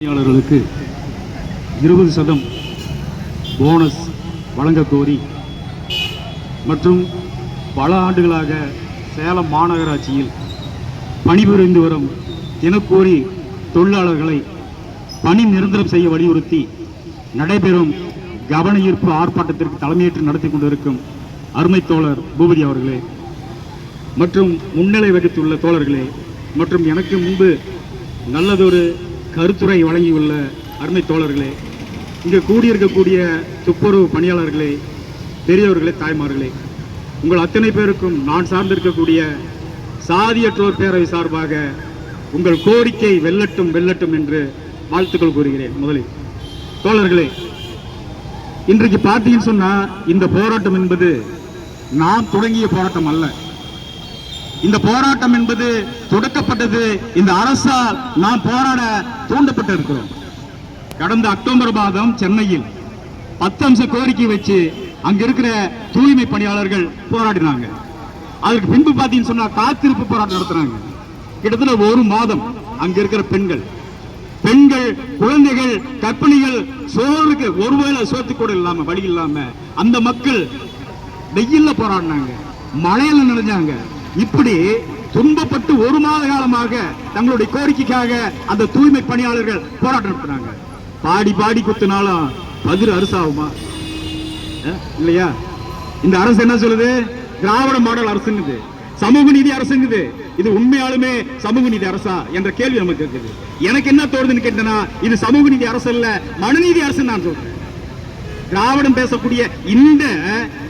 பணியாளர்களுக்கு இருபது சதம் போனஸ் வழங்க கோரி மற்றும் பல ஆண்டுகளாக சேலம் மாநகராட்சியில் பணிபுரிந்து வரும் தினக்கூலி தொழிலாளர்களை பணி நிரந்தரம் செய்ய வலியுறுத்தி நடைபெறும் கவன ஈர்ப்பு ஆர்ப்பாட்டத்திற்கு தலைமையேற்று நடத்தி கொண்டிருக்கும் அருமை தோழர் பூபதி அவர்களே மற்றும் முன்னிலை வகித்துள்ள தோழர்களே மற்றும் எனக்கு முன்பு நல்லதொரு கருத்துரை வழங்கியுள்ள அருமை தோழர்களே இங்கே கூடியிருக்கக்கூடிய துப்புரவு பணியாளர்களே பெரியவர்களே தாய்மார்களே உங்கள் அத்தனை பேருக்கும் நான் சார்ந்திருக்கக்கூடிய சாதியற்றோர் பேரவை சார்பாக உங்கள் கோரிக்கை வெல்லட்டும் வெல்லட்டும் என்று வாழ்த்துக்கள் கூறுகிறேன் முதலில். தோழர்களே இன்றைக்கு பார்த்தீங்கன்னு சொன்னால் இந்த போராட்டம் என்பது நாம் தொடங்கிய போராட்டம் அல்ல. இந்த போராட்டம் என்பது தொடக்கப்பட்டது. இந்த அரசால் நாம் போராட தூண்டப்பட்டிருக்கிறோம். கடந்த அக்டோபர் மாதம் சென்னையில் பத்து அம்ச கோரிக்கை வச்சு அங்க இருக்கிற தூய்மை பணியாளர்கள் போராடினாங்க. அதற்கு பின்பு பார்த்தீங்கன்னு சொன்னா காத்திருப்பு போராட்டம் நடத்துறாங்க. கிட்டத்தட்ட ஒரு மாதம் அங்க இருக்கிற பெண்கள். பெண்கள் குழந்தைகள் கற்பிணிகள் சோறுக்கு ஒருவேளை சோத்து கூட இல்லாம வழி இல்லாம அந்த மக்கள் வெயில்ல போராடினாங்க. மழையில நினைஞ்சாங்க. இப்படி துன்பப்பட்டு ஒரு மாத காலமாக தங்களுடைய கோரிக்கைக்காக அந்த தூய்மை பணியாளர்கள் போராட்டம் நடத்தினாங்க. பாடி பாடி குத்துனாலும் பதில் அரசாகுமா? இல்லையா? இந்த அரசு என்ன சொல்லுது? திராவிட மாடல் அரசுங்குது. சமூக நீதி அரசுங்குது. இது உண்மையாலுமே சமூக நீதி அரசா என்ற கேள்வி நமக்கு இருக்குது. எனக்கு என்ன தோணுதுன்னு கேட்டனா இது சமூக நீதி அரசு இல்ல மனுநீதி அரசு நான் சொல்றேன். திராவிடம் பேசக்கூடிய இந்த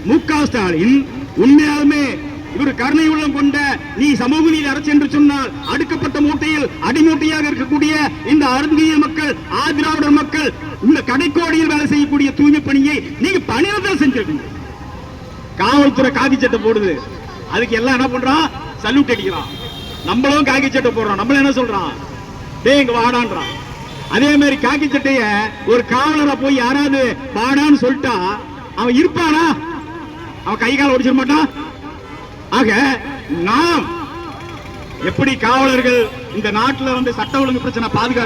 மு க ஸ்டாலின் உண்மையாலுமே இவர் கருணை உள்ளம் கொண்ட நீ சமூக நீதி அரசு என்று சொன்னால் அடுக்கப்பட்ட மூட்டையில் அடிமூட்டையாக இருக்கக்கூடிய இந்த அருந்திய மக்கள் ஆதிராவிடர் மக்கள் இந்த கடைக்கோடியில் வேலை செய்யக்கூடிய தூய்மை பணியை நீங்க பணியிடத்தில் செஞ்சிருக்கீங்க. காவல்துறை காக்கி சட்டை போடுது. அதுக்கு எல்லாம் என்ன பண்றான்? சல்யூட் அடிக்கிறான். நம்மளும் காக்கி சட்டை போடுறோம். நம்மளும் என்ன சொல்றான்? டே இங்க வாடான்றான். அதே மாதிரி காக்கி சட்டைய ஒரு காவலரை போய் யாராவது வாடான்னு சொல்லிட்டா அவன் இருப்பானா? அவன் கை கால ஒடிச்சிட மாட்டான்? ஆக நாம் எப்படி காவலர்கள் இந்த நாட்டில் வந்து சட்ட ஒழுங்கு பிரச்சனை பாதுகாக்க